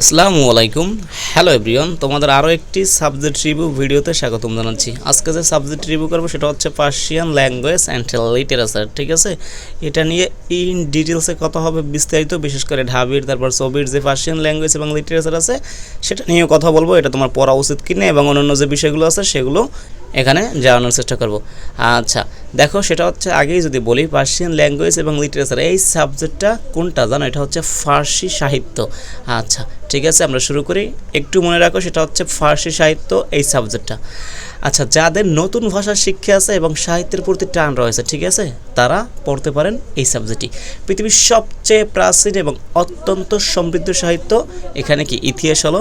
আসসালামু আলাইকুম। Hello everyone তোমাদের আরও একটি সাবজেক্ট রিভিউ ভিডিওতে স্বাগতম জানাচ্ছি। আজকে যে সাবজেক্ট রিভিউ করব সেটা হচ্ছে পার্সিয়ান ল্যাঙ্গুয়েজ অ্যান্ড লিটারেচার ঠিক আছে? এটা নিয়ে ইন ডিটেলসে কথা হবে বিস্তারিত, বিশেষ করে ঢাবির, তারপর ছবির যে পার্সিয়ান ল্যাঙ্গুয়েজ এবং লিটারেচার আছে, সেটা নিয়ে কথা বলব। এটা তোমার পড়া উচিত কিনা এবং অন্যান্য যে বিষয়গুলো আছে, সেগুলো এখানে জানানোর চেষ্টা করব। আচ্ছা দেখো সেটা হচ্ছে আগেই যদি বলি পার্সিয়ান ল্যাঙ্গুয়েজ এবং লিটারেচার এই সাবজেক্টটা কোনটা জানো? এটা হচ্ছে ফার্সি সাহিত্য। আচ্ছা ঠিক আছে, আমরা শুরু করি। একটু মনে রাখো, সেটা হচ্ছে ফার্সি সাহিত্য, এই সাবজেক্টটা আচ্ছা যাদের নতুন ভাষার শিক্ষা আছে এবং সাহিত্যের প্রতি টান রয়েছে, ঠিক আছে, তারা পড়তে পারেন এই সাবজেক্টটি পৃথিবীর সবচেয়ে প্রাচীন এবং অত্যন্ত সমৃদ্ধ সাহিত্য এখানে কি? ইতিহাস হলো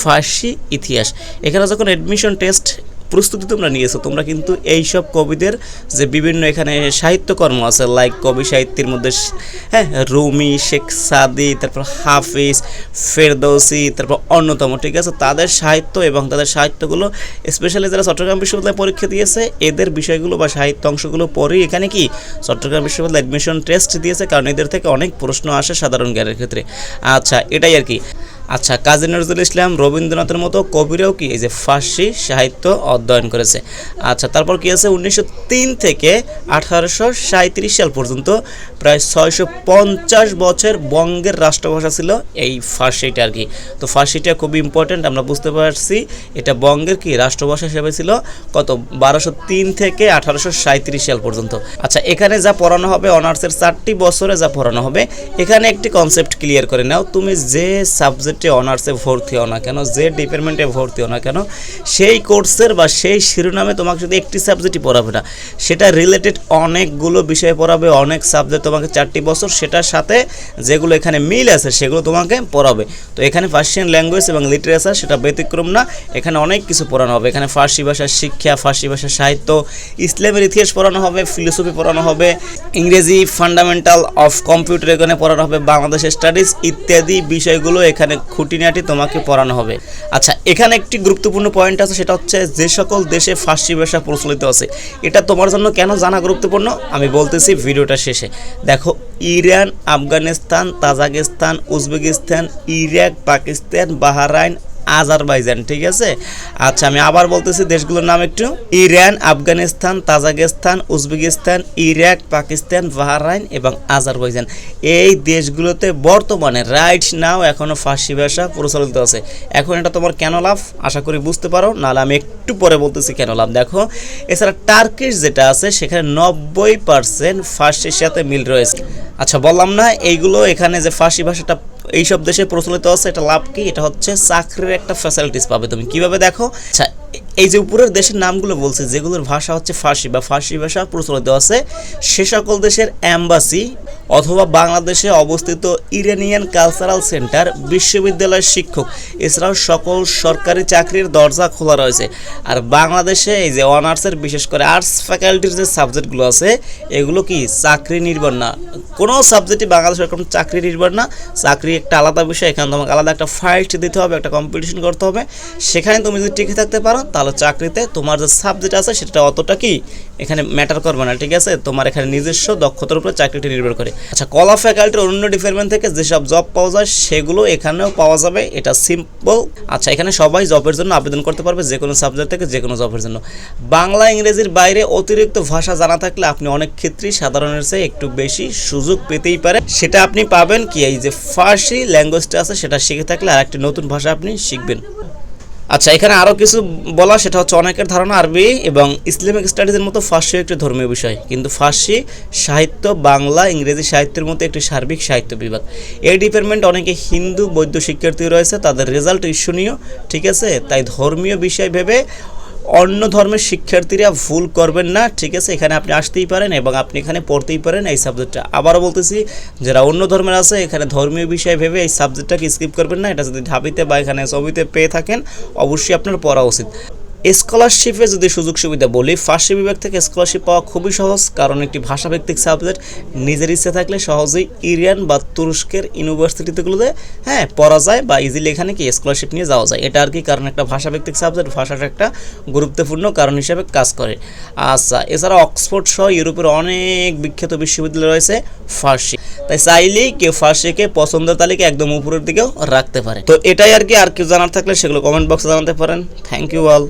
ফার্সি ইতিহাস। এখানে যখন অ্যাডমিশন টেস্ট প্রস্তুতি তোমরা নিয়েছো। তোমরা কিন্তু এইসব কবিদের যে বিভিন্ন এখানে সাহিত্যকর্ম আছে লাইক কবি সাহিত্যের মধ্যে হ্যাঁ রুমি, শেখ সাদি, তারপর হাফিজ, ফেরদৌসি, তারপর অন্যতম, ঠিক আছে? তাদের সাহিত্য এবং তাদের সাহিত্যগুলো স্পেশালি যারা চট্টগ্রাম বিশ্ববিদ্যালয়ে পরীক্ষা দিয়েছে, এদের বিষয়গুলো বা সাহিত্য অংশগুলো পরেই এখানে কি চট্টগ্রাম বিশ্ববিদ্যালয় অ্যাডমিশন টেস্ট দিয়েছে, কারণ এদের থেকে অনেক প্রশ্ন আসে সাধারণ জ্ঞানের ক্ষেত্রে। আচ্ছা এটাই আর কি। আচ্ছা কাজী নজরুল ইসলাম রবীন্দ্রনাথের মতো কবিরাও কি এই যে ফার্সি সাহিত্য অধ্যয়ন করেছে? আচ্ছা তারপর কি আছে? উনিশশো তিন থেকে আঠারোশো সাল পর্যন্ত প্রায় ছয়শো পঞ্চাশ বছর বঙ্গের রাষ্ট্রভাষা ছিল এই ফার্সিটা আর কি। তো ফার্সিটা খুব ইম্পর্ট্যান্ট আমরা বুঝতে পারছি এটা বঙ্গের কি রাষ্ট্রভাষা হিসেবে ছিল কত? বারোশো থেকে আঠারোশো সাল পর্যন্ত। আচ্ছা এখানে যা পড়ানো হবে, অনার্সের চারটি বছরে যা পড়ানো হবে, এখানে একটি কনসেপ্ট ক্লিয়ার করে নাও। তুমি যে সাবজেক্টে অনার্সে ভর্তি হও না কেন? যে ডিপার্টমেন্টে ভর্তি হও না কেন? সেই কোর্সের বা সেই শিরোনামে তোমাকে যদি একটি সাবজেক্টই পড়াবে না, সেটা রিলেটেড অনেকগুলো বিষয় পড়াবে, অনেক সাবজেক্ট তোমাকে চারটি বছর সেটার সাথে যেগুলো এখানে মিল আছে সেগুলো তোমাকে পড়াবে। তো এখানে ফার্সিয়ান ল্যাঙ্গুয়েজ এবং লিটারেচার সেটা ব্যতিক্রম না, এখানে অনেক কিছু পড়ানো হবে। এখানে ফার্সি ভাষার শিক্ষা ফার্সি ভাষার সাহিত্য, ইসলামের ইতিহাস পড়ানো হবে ফিলোসফি পড়ানো হবে, ইংরেজি ফান্ডামেন্টাল অফ কম্পিউটার এখানে পড়ানো হবে, বাংলাদেশের স্টাডিজ ইত্যাদি বিষয়গুলো এখানে খুঁটিনাটি তোমাকে পড়ানো হবে। আচ্ছা এখানে একটি গুরুত্বপূর্ণ পয়েন্ট আছে, সেটা হচ্ছে যে সকল দেশে ফার্সি ভাষা প্রচলিত আছে। এটা তোমার জন্য কেন জানা গুরুত্বপূর্ণ? আমি বলতেছি ভিডিওটা শেষে। দেখো, Iran, Afghanistan, Tajikistan, Uzbekistan, Iraq, Pakistan, Bahrain Azerbaijan, ঠিক আছে? আচ্ছা আমি আবার বলতেছি দেশগুলোর নাম একটু। Iran, Afghanistan, Tajikistan, Uzbekistan, Iraq, Pakistan, Bahrain এবং আজারবাইজান। এই দেশগুলোতে বর্তমানে রাইট নাও এখনও ফার্সি ভাষা প্রচলিত আছে। এখন এটা তোমার কেন লাভ? আশা করি বুঝতে পারো। নাহলে আমি একটু পরে বলতেছি কেন লাভ। দেখো, এছাড়া টার্কিশ যেটা আছে, সেখানে নব্বই পার্সেন্ট ফার্সির সাথে মিল রয়েছে। আচ্ছা বললাম না, এইগুলো এখানে যে ফার্সি ভাষাটা এইসব দেশে প্রচলিত আছে, এটা লাভ কি? এটা হচ্ছে চাকরির একটা ফ্যাসিলিটিস পাবে তুমি। কীভাবে দেখো? আচ্ছা এই যে উপরের দেশের নামগুলো বলছে, যেগুলোর ভাষা হচ্ছে ফার্সি বা ফার্সি ভাষা প্রচলিত আছে, সে সকল দেশের অ্যাম্বাসি অথবা বাংলাদেশে অবস্থিত ইরানিয়ান কালচারাল সেন্টার, বিশ্ববিদ্যালয়ের শিক্ষক, এছাড়াও সকল সরকারি চাকরির দরজা খোলা রয়েছে। আর বাংলাদেশে এই যে অনার্সের বিশেষ করে আর্টস ফ্যাকাল্টির যে সাবজেক্টগুলো আছে, এগুলো কি চাকরি নির্ভর না? কোনো সাবজেক্টই বাংলাদেশের এরকম চাকরি নির্ভর না। চাকরি একটা আলাদা বিষয়, এখানে তোমাকে আলাদা একটা ফাইট দিতে হবে, একটা কম্পিটিশন করতে হবে। সেখানে তুমি যদি টিকে থাকতে পারো তাহলে চাকরিতে তোমার যে সাবজেক্ট আছে সেটা অতটা কি এখানে ম্যাটার করবে না, ঠিক আছে? তোমার এখানে নিজস্ব দক্ষতার উপরে চাকরিটি নির্ভর করে। আচ্ছা কলা ফ্যাকাল্টির অন্য ডিপার্টমেন্ট থেকে যেসব জব পাওয়া যায় সেগুলো এখানেও পাওয়া যাবে, এটা সিম্পল আচ্ছা এখানে সবাই জবের জন্য আবেদন করতে পারবে যে কোনো সাবজেক্ট থেকে যে কোনো জবের জন্য। বাংলা, ইংরেজির বাইরে অতিরিক্ত ভাষা জানা থাকলে আপনি অনেক ক্ষেত্রেই সাধারণের চেয়ে একটু বেশি সুযোগ পেতেই পারে। সেটা আপনি পাবেন কি, এই যে ফার্সি ল্যাঙ্গুয়েজটা আছে সেটা শিখে থাকলে আর একটি নতুন ভাষা আপনি শিখবেন। আচ্ছা এখানে আরও কিছু বলা সেটা হচ্ছে অনেকের ধারণা আরবি এবং ইসলামিক স্টাডিজের মতো ফার্সি একটি ধর্মীয় বিষয়। কিন্তু ফার্সি সাহিত্য, বাংলা, ইংরেজি সাহিত্যের মতো একটি সার্বিক সাহিত্য বিভাগ। এই ডিপার্টমেন্ট অনেকে হিন্দু বৈদ্য শিক্ষার্থী রয়েছে, তাদের রেজাল্ট ঈর্ষণীয় ঠিক আছে? তাই ধর্মীয় বিষয় ভেবে অন্য ধর্মের শিক্ষার্থীরা ভুল করবেন না, ঠিক আছে? এখানে আপনি আসতেই পারেন এবং আপনি এখানে পড়তেই পারেন এই সাবজেক্টটা আবারও বলতেছি, যারা অন্য ধর্মের আছে, এখানে ধর্মীয় বিষয় ভেবে এই সাবজেক্টটাকে স্কিপ করবেন না। এটা যদি ঢাবিতে বা এখানে ছবিতে পেয়ে থাকেন, অবশ্যই আপনার পড়া উচিত। স্কলারশিপে যদি সুযোগ সুবিধা বলি ফার্সি বিভাগ থেকে স্কলারশিপ পাওয়া খুবই সহজ, কারণ একটি ভাষাভিত্তিক সাবজেক্ট নিজের ইচ্ছে থাকলে সহজেই ইরিয়ান বা তুরস্কের ইউনিভার্সিটিগুলোতে হ্যাঁ পড়া যায় বা ইজিলি এখানে কি স্কলারশিপ নিয়ে যাওয়া যায়। এটা আর কি কারণ একটা ভাষাভিত্তিক সাবজেক্ট ভাষাটা একটা গুরুত্বপূর্ণ কারণ হিসেবে কাজ করে। আচ্ছা এছাড়া অক্সফোর্ড সহ ইউরোপের অনেক বিখ্যাত বিশ্ববিদ্যালয় রয়েছে ফার্সি তাই চাইলেই কেউ ফার্সিকে পছন্দের তালিকা একদম উপরের দিকেও রাখতে পারে। তো এটাই আর কি, আর কেউ জানার থাকলে সেগুলো কমেন্ট বক্সে জানাতে পারেন। Thank you all